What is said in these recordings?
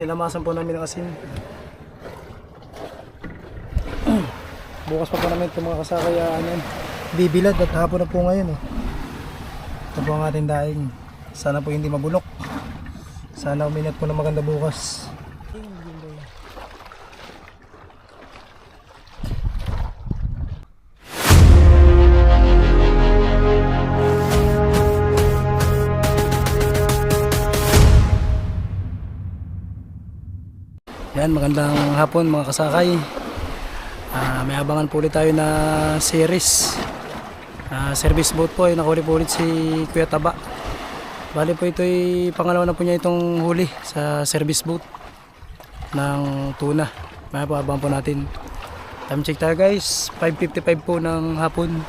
Nilamasan po namin ng asin. Bukas pa po namin itong mga kasakay ano, bibilad at hapon na po ngayon. Oh. Ito po ang ating daing. Sana po hindi mabulok. Sana uminat po na maganda bukas. Yan, magandang hapon mga kasakay. Ah, may abangan po ulit tayo na series. Ah, service boat po ay nakahuli po ulit si Kuya Taba. Bali po ito ay pangalawa na po niya itong huli sa service boat ng tuna. May po abangan po natin. Time check tayo guys. 5.55 po ng hapon.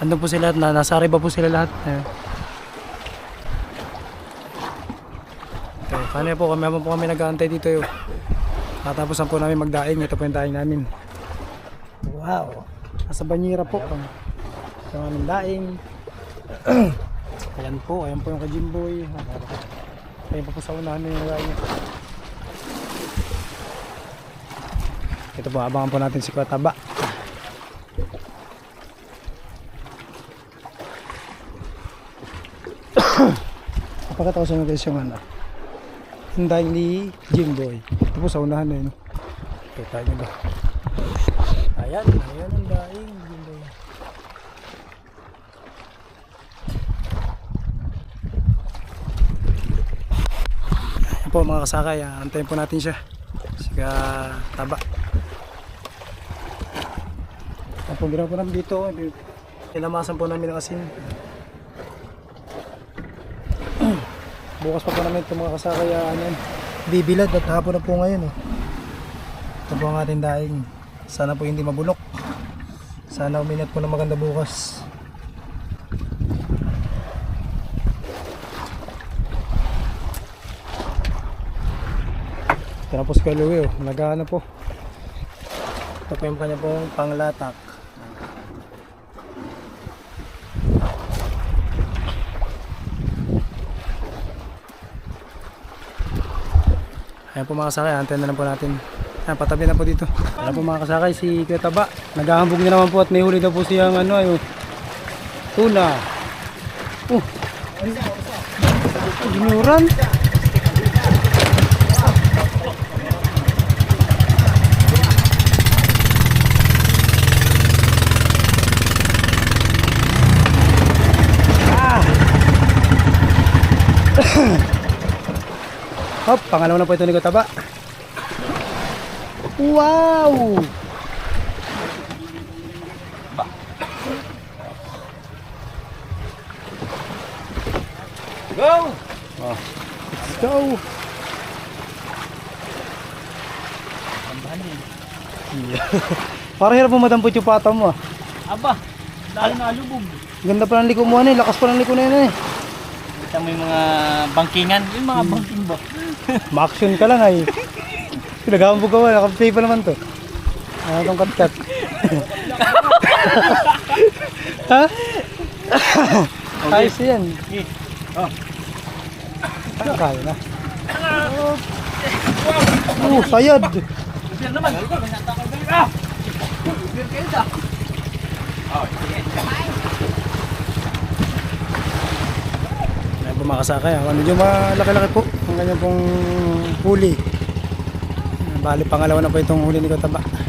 Andun po sila, na, nasa Arriba po sila lahat. Ayan. Paano po habang po kami nag-aantay dito yun. Tatapos na po namin magdaing. Ito po yung daing namin. Wow! Nasa banyera po. Ito ang aming daing. ayan po. Ayan po yung kajimboy. Ayan po po sa unahan na yung daing. Ito po, abangan po natin si Kuya Taba. Kapagkatawa sa mga guys yung ano. Daing ni Jimboy. Ito po sa unahan na yun. Kita nyo ba? Ayan, ayan ang daing Jimboy. Ayan po mga kasakay, ah, antayin po natin siya. Siga taba. Ang ginawa po namin dito, nilamasan po namin ng asin. Bukas pa po namin itong mga kasakay ano, bibilad at hapon na po ngayon. Oh. Ito po ang ating daing. Sana po hindi mabulok. Sana uminat po na maganda bukas. Tapos kay Louie, oh, nagano po. Ito po yung kanya pong panglatak. Ayan po mga kasakay, antayin na lang po natin. Ayan, patabi na po dito. Ayan po mga kasakay, si Kuya Taba. Naghahambog niya naman po at may huli daw po siyang ano, yung tuna. Oh, ginuran. Hop, pangalawa na po ito ni Kuya Taba. Wow! Go! Let's go! Yeah. Parang hirap mo madampot yung pata mo ah. Aba, dahil nalubog. Ganda pa ng liko mo ano eh. Lakas pa ng liko na yun eh. Kita mo yung mga bangkingan. Yung mga bangking ba? Ma-action ka lang ay. Pinagahambog ka ba? Nakaplay pa naman to. Ano tong kat-kat? ha? Ayos yan. Oh. Kaya na. Oh, sayad. Biar naman. Ah! Biar kayo sa. Ayan po mga kasakay. ah. Medyo malaki-laki po ang kanyang pong huli. Bali pangalawa na po itong huli ni Kotaba.